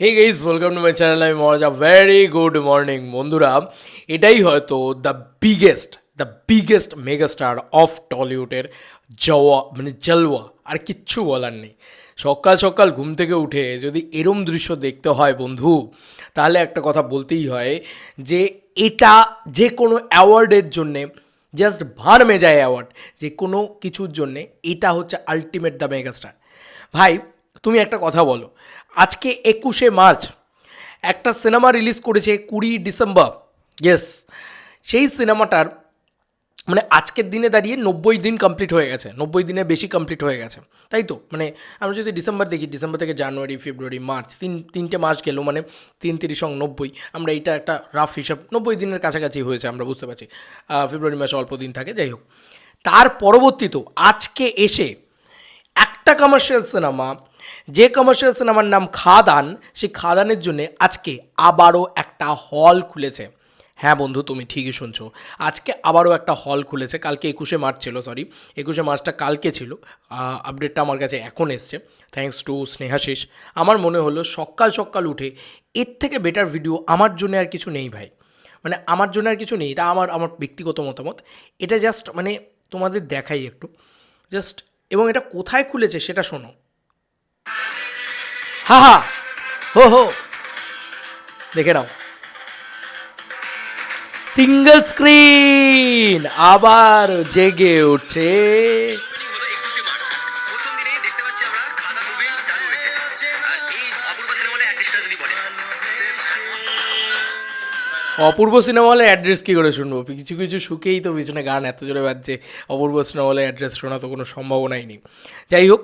Hey guys welcome to my channel আমি মহারাজা very good morning বন্ধুরা। এটাই হয়তো the biggest the biggest megastar of টলিউডের জওয়া মানে জলওয়া। আর কিচ্ছু বলার নেই। সকাল সকাল ঘুম থেকে উঠে যদি এরম দৃশ্য দেখতে হয় বন্ধু, তাহলে একটা কথা বলতেই হয় যে এটা যে কোনো অ্যাওয়ার্ডের জন্যে জাস্ট ভার মে যায় অ্যাওয়ার্ড যে কোনো কিছুর জন্যে, এটা হচ্ছে আলটিমেট দ্য মেগাস্টার ভাই, তুমি একটা কথা বলো। আজকে একুশে মার্চ, একটা সিনেমা রিলিজ করেছে কুড়ি ডিসেম্বর। ইয়েস সেই সিনেমাটার মানে আজকের দিনে দাঁড়িয়ে নব্বই দিন কমপ্লিট হয়ে গেছে, নব্বই দিনে বেশি কমপ্লিট হয়ে গেছে, তাই তো? মানে আমরা যদি ডিসেম্বর দেখি, ডিসেম্বর থেকে জানুয়ারি, ফেব্রুয়ারি, মার্চ, তিন, তিনটে মাস গেল মানে তিন, তিরিশ, অং, নব্বই, আমরা এটা একটা রাফ হিসাব, নব্বই দিনের কাছাকাছি হয়েছে আমরা বুঝতে পারছি। ফেব্রুয়ারি মাসে অল্প দিন থাকে, যাই হোক। তার পরবর্তীতেও আজকে এসে একটা কমার্শিয়াল সিনেমা যে কমার্শিয়াল সিনেমার নাম খাদান, সেই খাদানের জন্য আজকে আবারও একটা হল খুলেছে। হ্যাঁ বন্ধু, তুমি ঠিকই শুনছো। আজকে আবারও একটা হল খুলেছে। কালকে একুশে মার্চ ছিল সরি একুশে মার্চটা কালকে ছিল। আপডেটটা আমার কাছে এখন এসছে। Thanks to Snehasish. আমার মনে হলো সকাল সকাল উঠে এর থেকে বেটার ভিডিও আমার জন্য আর কিছু নেই ভাই। মানে আমার জন্য আর কিছু নেই। এটা আমার আমার ব্যক্তিগত মতামত। এটা জাস্ট মানে তোমাদের দেখাই একটু। জাস্ট এবং এটা কোথায় খুলেছে সেটা শোনো। হা হা। হো হো। দেখে নাও। সিঙ্গল স্ক্রিন আবার জেগে উঠছে। অপূর্ব সিনেমা হলে অ্যাড্রেস কী করে শুনব? কিছু কিছু সুখেই তো পিছনে গান এত জোরে বাজছে। অপূর্ব সিনেমা হলে অ্যাড্রেস শোনা তো কোনো সম্ভাবনাই নেই। যাই হোক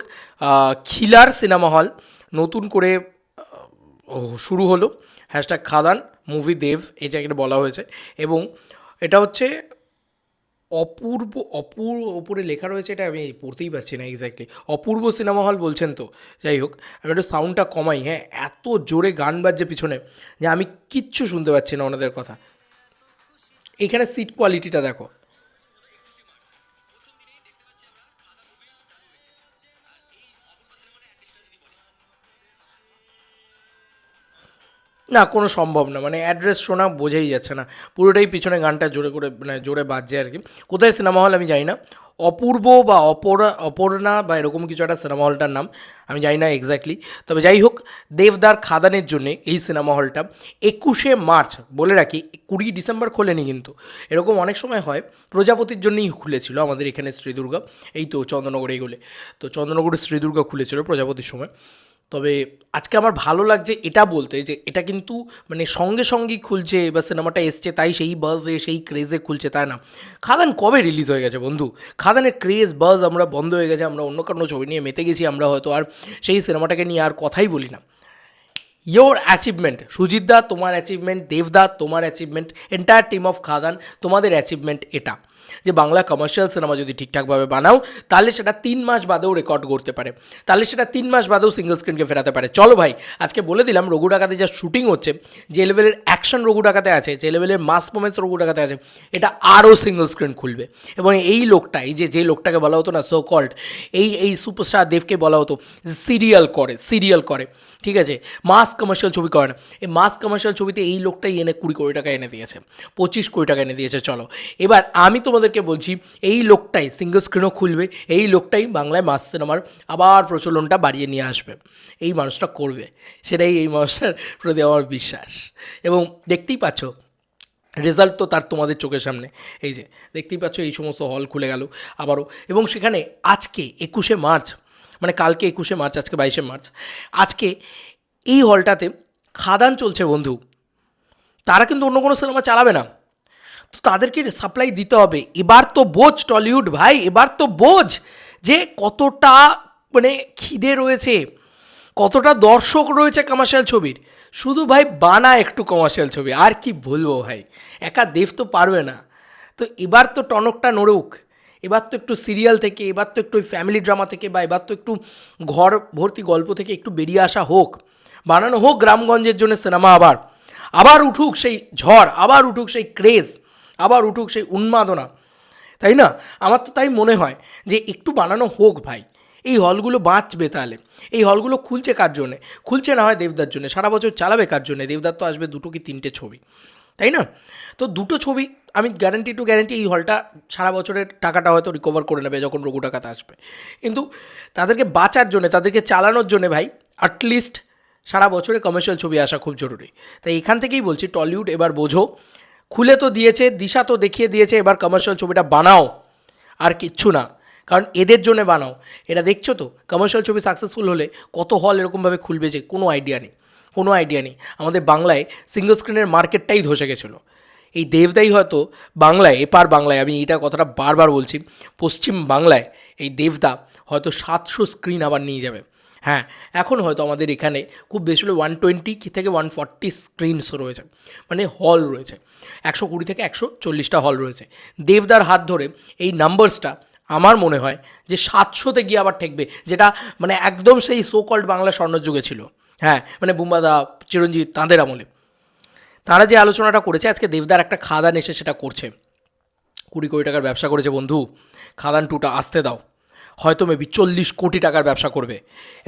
খিলার সিনেমা হল নতুন করে শুরু হলো। হ্যাশট্যাগ খাদান মুভি দেব এই জায়গাটা বলা হয়েছে। এবং এটা হচ্ছে অপূর্ব অপূর্ব ওপরে লেখা রয়েছে এটা আমি পড়তেই পারছি না এক্স্যাক্টলি অপূর্ব সিনেমা হল বলছেন তো। যাই হোক, আমি একটু সাউন্ডটা কমাই হ্যাঁ? এত জোরে গান বাজছে পিছনে যে আমি কিচ্ছু শুনতে পাচ্ছি না ওনাদের কথা। এখানে সিট কোয়ালিটিটা দেখো। না, কোনো সম্ভব না। মানে অ্যাড্রেস শোনা বোঝাই যাচ্ছে না। পুরোটাই পিছনে গানটা জোরে করে মানে জোরে বাজছে আর কি। কোথায় সিনেমা হল আমি জানি না। অপূর্ব বা অপরা, অপর্ণা বা এরকম কিছু একটা সিনেমা হলটার নাম, আমি জানি না এক্স্যাক্টলি তবে যাই হোক, দেবদার খাদানের জন্যে এই সিনেমা হলটা একুশে মার্চ, বলে রাখি, কুড়ি ডিসেম্বর খোলেনি কিন্তু। এরকম অনেক সময় হয়, প্রজাপতির জন্যই খুলেছিল আমাদের এখানে শ্রীদুর্গা। এই তো চন্দ্রনগর এইগুলো তো চন্দ্রনগরে শ্রীদুর্গা খুলেছিল প্রজাপতির সময়। তবে আজকে আমার ভালো লাগছে এটা বলতে যে এটা কিন্তু মানে সঙ্গে সঙ্গেই খুলছে বা সিনেমাটা এসছে, তাই সেই বাজে সেই ক্রেজে খুলছে, তাই না? খাদান কবে রিলিজ হয়ে গেছে বন্ধু? খাদানের ক্রেজ বাজ আমরা বন্ধ হয়ে গেছে, আমরা অন্য কোনো ছবি নিয়ে মেতে গেছি, আমরা হয়তো আর সেই সিনেমাটাকে নিয়ে আর কথাই বলি না। ইয়োর অ্যাচিভমেন্ট সুজিত দা তোমার অ্যাচিভমেন্ট দেবদা তোমার achievement entire team of Khadaan তোমাদের অ্যাচিভমেন্ট এটা। যে বাংলা কমার্শিয়াল সিনেমা যদি ঠিকঠাকভাবে বানাও, তাহলে সেটা তিন মাস বাদেও রেকর্ড করতে পারে। তাহলে সেটা তিন মাস বাদেও সিঙ্গেল স্ক্রিনকে ফেরাতে পারে। চলো ভাই, আজকে বলে দিলাম রঘু ডাকাতে যা শুটিং হচ্ছে, যে লেভেলের অ্যাকশন রঘু ডাকাতে আছে, যে লেভেলের মাস মোমেন্টস রঘু ডাকাতে আছে, এটা আরও সিঙ্গেল স্ক্রিন খুলবে। এবং এই লোকটা, এই যে যে লোকটাকে বলা হতো না সো কল্ড এই এই সুপারস্টার দেবকে বলা হতো সিরিয়াল করে সিরিয়াল করে। ঠিক আছে? মাস কমার্শিয়াল ছবি করে না এই মাস কমার্শিয়াল ছবিতে এই লোকটাই এনে কুড়ি কোটি টাকা এনে দিয়েছে। পঁচিশ কোটি টাকা এনে দিয়েছে, চলো। এবার আমি তোমাদেরকে বলছি, এই লোকটাই সিঙ্গল স্ক্রিনও খুলবে, এই লোকটাই বাংলায় মাস সিনেমার আবার প্রচলনটা বাড়িয়ে নিয়ে আসবে। এই মানুষটা করবে। সেটাই এই মানুষটার প্রতি আমার বিশ্বাস। এবং দেখতেই পাচ্ছ রেজাল্ট তো তার তোমাদের চোখের সামনে। এই যে, দেখতেই পাচ্ছ এই সমস্ত হল খুলে গেল আবারও। এবং সেখানে আজকে একুশে মার্চ মানে কালকে একুশে মার্চ, আজকে বাইশে মার্চ। আজকে এই হলটাতে খাদান চলছে বন্ধু। তারা কিন্তু অন্য কোনো সিনেমা চালাবে না। তো তাদেরকে সাপ্লাই দিতে হবে। এবার তো বোঝ টলিউড ভাই, এবার তো বোঝ যে কতটা মানে খিদে রয়েছে, কতটা দর্শক রয়েছে কমার্শিয়াল ছবির। শুধু ভাই বানা একটু কমার্শিয়াল ছবি, আর কি বলব ভাই? একা দেব তো পারবে না। তো এবার তো টনকটা নড়ুক। এবার তো একটু সিরিয়াল থেকে, এবার তো একটু ওই ফ্যামিলি ড্রামা থেকে বা এবার তো একটু ঘর ভর্তি গল্প থেকে একটু বেরিয়ে আসা হোক, বানানো হোক গ্রামগঞ্জের জন্য সিনেমা আবার। আবার উঠুক সেই ঝড়, আবার উঠুক সেই ক্রেজ আবার উঠুক সেই উন্মাদনা, তাই না? আমার তো তাই মনে হয় যে একটু বানানো হোক ভাই, এই হলগুলো বাঁচবে তাহলে। এই হলগুলো খুলছে কার জন্যে? খুলছে না হয় দেবদার জন্য। সারা বছর চালাবে কার জন্যে? দেবদার তো আসবে দুটো কি তিনটে ছবি। তাই না? তো দুটো ছবি, আমি গ্যারান্টি টু গ্যারান্টি এই হলটা সারা বছরের টাকাটা হয়তো রিকভার করে নেবে যখন রঘু টাকাতে আসবে। কিন্তু তাদেরকে বাঁচার জন্য, তাদেরকে চালানোর জন্য ভাই অ্যাটলিস্ট সারা বছরে কমার্শিয়াল ছবি আসা খুব জরুরি। তাই এখান থেকেই বলছি টলিউড এবার বোঝো। খুলে তো দিয়েছে, দিশা তো দেখিয়ে দিয়েছে, এবার কমার্শিয়াল ছবিটা বানাও। আর কিচ্ছু না, কারণ এদের জন্য বানাও। এটা দেখছ তো কমার্শিয়াল ছবি সাকসেসফুল হলে কত হল এরকমভাবে খুলবে যে কোনো আইডিয়া নেই। কোনো আইডিয়া নেই। আমাদের বাংলায় সিঙ্গল স্ক্রিনের মার্কেটটাই ধসে গেছিল। এই দেবদাই হয়তো বাংলায়, এপার বাংলায়, আমি এটা কথাটা বারবার বলছি, পশ্চিম বাংলায় এই দেবদা হয়তো সাতশো স্ক্রিন আবার নিয়ে যাবে। হ্যাঁ এখন হয়তো আমাদের এখানে খুব বেশি হলে ওয়ান টোয়েন্টি কি থেকে ওয়ান ফর্টি স্ক্রিনস রয়েছে মানে হল রয়েছে। একশো কুড়ি থেকে একশো চল্লিশটা হল রয়েছে। দেবদার হাত ধরে এই নাম্বারসটা আমার মনে হয় যে সাতশোতে গিয়ে আবার ঠেকবে, যেটা মানে একদম সেই সো কল্ড বাংলা স্বর্ণযুগে ছিল। হ্যাঁ মানে বুম্বাদা চিরঞ্জিত, তাঁদের আমলে। তারা যে আলোচনাটা করেছে, আজকে দেবদার একটা খাদান এসে সেটা করছে। কুড়ি কোটি টাকার ব্যবসা করেছে বন্ধু, খাদান টুটা আসতে দাও। হয়তো মেবি চল্লিশ কোটি টাকার ব্যবসা করবে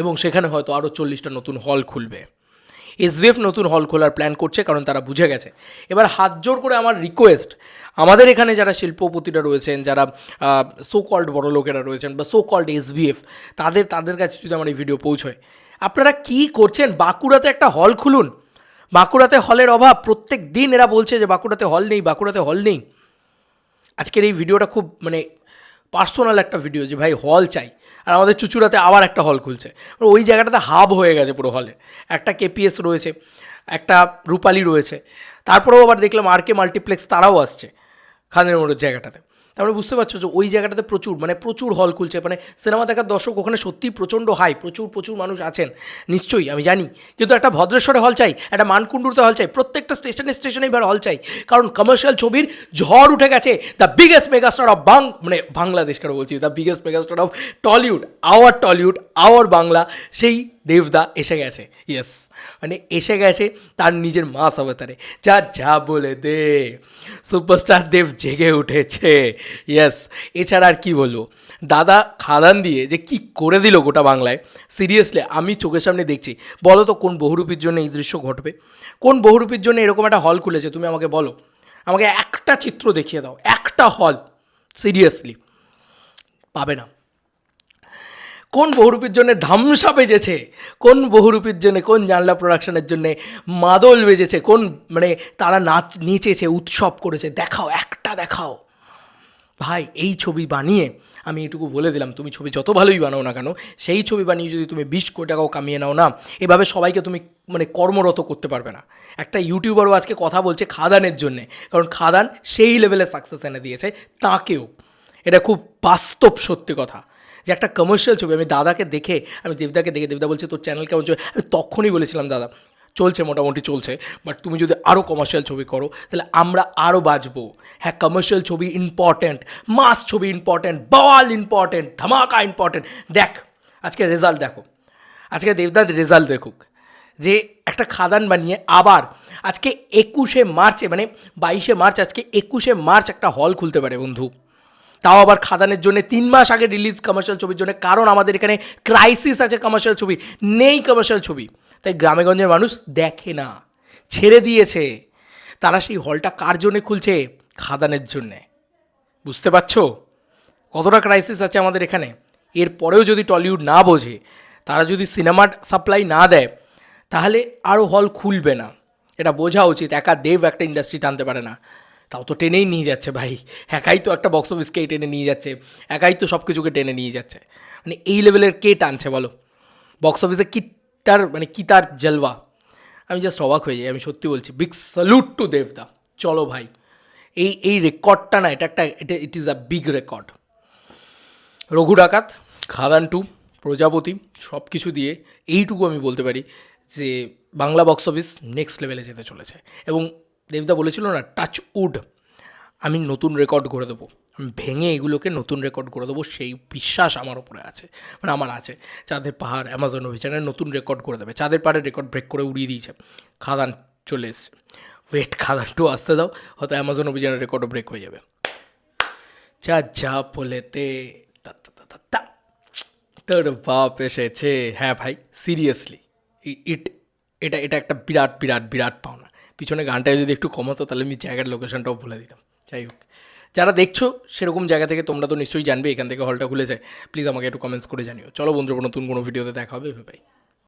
এবং সেখানে হয়তো আরও চল্লিশটা নতুন হল খুলবে। এসবিএফ নতুন হল খোলার প্ল্যান করছে, কারণ তারা বুঝে গেছে। এবার হাত জোর করে আমার রিকোয়েস্ট আমাদের এখানে যারা শিল্পপতিরা রয়েছেন, যারা সো কল্ড বড় লোকেরা রয়েছেন বা সো কল্ড এসবিএফ তাদের তাদের কাছে যদি আমার এই ভিডিও পৌঁছয় আপনারা কি করছেন? বাঁকুড়াতে একটা হল খুলুন। বাঁকুড়াতে হলের অভাব। প্রত্যেক দিন এরা বলছে যে বাঁকুড়াতে হল নেই, বাঁকুড়াতে হল নেই। আজকের এই ভিডিওটা খুব মানে পার্সোনাল একটা ভিডিও যে ভাই হল চাই। আর আমাদের চুচুড়াতে আবার একটা হল খুলছে। ওই জায়গাটাতে হাব হয়ে গেছে পুরো হলে একটা কেপিএস রয়েছে, একটা রূপালি রয়েছে। তারপরেও আবার দেখলাম আর কে মাল্টিপ্লেক্স তারাও আসছে। খানের মোড়ের জায়গাটাতে। তারপরে বুঝতে পারছ যে ওই জায়গাটাতে প্রচুর মানে প্রচুর হল খুলছে। মানে সিনেমা দেখার দর্শক ওখানে সত্যিই প্রচণ্ড হাই প্রচুর প্রচুর মানুষ আছেন। নিশ্চয়ই, আমি জানি। কিন্তু একটা ভদ্রেশ্বরে হল চাই, একটা মানকুণ্ডুরতে হল চাই, প্রত্যেকটা স্টেশনে স্টেশনে এবার হল চাই। কারণ কমার্শিয়াল ছবির ঝড় উঠে গেছে দ্য বিগেস্ট মেগাস্টার অফ বাং মানে বাংলাদেশ কেন বলছি? The biggest megastar of Tollywood our Tollywood our Bangla, সেই দেবদা এসে গেছে। ইয়েস মানে এসে গেছে তার নিজের মাস অবতারে। যা যা বলে দে। সুপারস্টার দেব জেগে উঠেছে। ইয়েস এছাড়া আর কি বলব? দাদা খাদান দিয়ে যে কি করে দিল গোটা বাংলায়? সিরিয়াসলি আমি চোখের সামনে দেখছি। বলো তো, কোন বহুরূপীর জন্য এই দৃশ্য ঘটবে? কোন বহুরূপীর জন্য এরকম একটা হল খুলেছে? তুমি আমাকে বলো। আমাকে একটা চিত্র দেখিয়ে দাও। একটা হল সিরিয়াসলি পাবে না। কোন বহুরূপীর জন্য ধামসা বেজেছে? কোন বহুরূপীর জন্য, কোন জানলা প্রোডাকশনের জন্য মাদল বেজেছে? কোন মানে তারা নাচ নেচেছে, উৎসব করেছে? দেখাও, একটা দেখাও। ভাই, এই ছবি বানিয়ে আমি এটুকু বলে দিলাম, তুমি ছবি যত ভালোই বানাও না কেন, সেই ছবি বানিয়ে যদি তুমি বিশ কোটি টাকাও কামিয়ে নাও না, এভাবে সবাইকে তুমি মানে কর্মরত করতে পারবে না। একটা ইউটিউবারও আজকে কথা বলছে খাদানের জন্যে, কারণ খাদান সেই লেভেলে সাকসেস এনে দিয়েছে, তাকেও। এটা খুব বাস্তব সত্যি কথা। যে একটা কমার্শিয়াল ছবি, আমি দাদাকে দেখে, আমি দেবদাকে দেখে, দেবদা বলছে, তোর চ্যানেল কেমন চলছে? আমি তখনই বলেছিলাম, দাদা, চলছে মোটামুটি চলছে বাট তুমি যদি আরও কমার্শিয়াল ছবি করো, তাহলে আমরা আরও বাঁচবো হ্যাঁ কমার্শিয়াল ছবি ইম্পর্ট্যান্ট মাস ছবি ইম্পর্ট্যান্ট বল ইম্পর্ট্যান্ট ধামাকা ইম্পর্ট্যান্ট দেখ, আজকে রেজাল্ট দেখো। আজকে দেবদার রেজাল্ট দেখুক, যে একটা খাদান বানিয়ে আবার আজকে একুশে মার্চে মানে বাইশে মার্চ, আজকে একুশে মার্চ একটা হল খুলতে পারে বন্ধু। তাও আবার খাদানের জন্য তিন মাস আগে রিলিজ কমার্শিয়াল ছবির জন্য, কারণ আমাদের এখানে ক্রাইসিস আছে কমার্শিয়াল ছবি, নেই কমার্শিয়াল ছবি। তাই গ্রামেগঞ্জের মানুষ দেখে না, ছেড়ে দিয়েছে। তারা সেই হলটা কার জন্যে খুলছে? খাদানের জন্যে। বুঝতে পারছ? কতটা ক্রাইসিস আছে আমাদের এখানে? এরপরেও যদি টলিউড না বোঝে, তারা যদি সিনেমার সাপ্লাই না দেয়, তাহলে আরও হল খুলবে না। এটা বোঝা উচিত, একা দেব একটা ইন্ডাস্ট্রি টানতে পারে না। তাও তো টেনেই নিয়ে যাচ্ছে ভাই। একাই তো একটা বক্স অফিসকেই টেনে নিয়ে যাচ্ছে। একাই তো সব কিছুকে টেনে নিয়ে যাচ্ছে। মানে এই লেভেলের কে টানছে বলো? বক্স অফিসে কি তার মানে কি তার জলওয়া? আমি জাস্ট অবাক হয়ে যাই, আমি সত্যি বলছি। বিগ স্যালুট টু দেবদা চলো ভাই। এই এই রেকর্ডটা না, এটা একটা, এটা it is a big record Raghu Dakat, Khadaan two, প্রজাপতি সব কিছু দিয়ে এইটুকু আমি বলতে পারি যে বাংলা বক্স অফিস নেক্সট লেভেলে যেতে চলেছে। এবং দেবদা বলেছিল না টাচ উড আমি নতুন রেকর্ড করে দেবো। আমি ভেঙে এগুলোকে নতুন রেকর্ড করে দেবো, সেই বিশ্বাস আমার উপরে আছে। মানে আমার আছে। চাঁদের পাহাড় অ্যামাজন অভিযানের নতুন রেকর্ড করে দেবে। চাঁদের পাহাড়ের রেকর্ড ব্রেক করে উড়িয়ে দিয়েছে। খাদান চলে এসছে। ওয়েট খাদান টু আসতে দাও, হয়তো অ্যামাজন অভিযানের রেকর্ডও ব্রেক হয়ে যাবে। যা যা বলেতে, তা তা তা তা তা। তোর বাপ এসেছে। হ্যাঁ ভাই সিরিয়াসলি ইট এটা এটা একটা বিরাট বিরাট বিরাট পাওনা। পিছনে গানটা যদি একটু কমাতো তাহলে আমি জায়গার লোকেশনটাও বলে দিতাম। যাই হোক। যারা দেখছ সেরকম জায়গা থেকে তোমরা তো নিশ্চয়ই জানবে, এখান থেকে হলটা খুলে যায়। প্লিজ আমাকে একটু কমেন্টস করে জানিও। চলো বন্ধুরা, নতুন কোনো ভিডিওতে দেখা হবে ভাই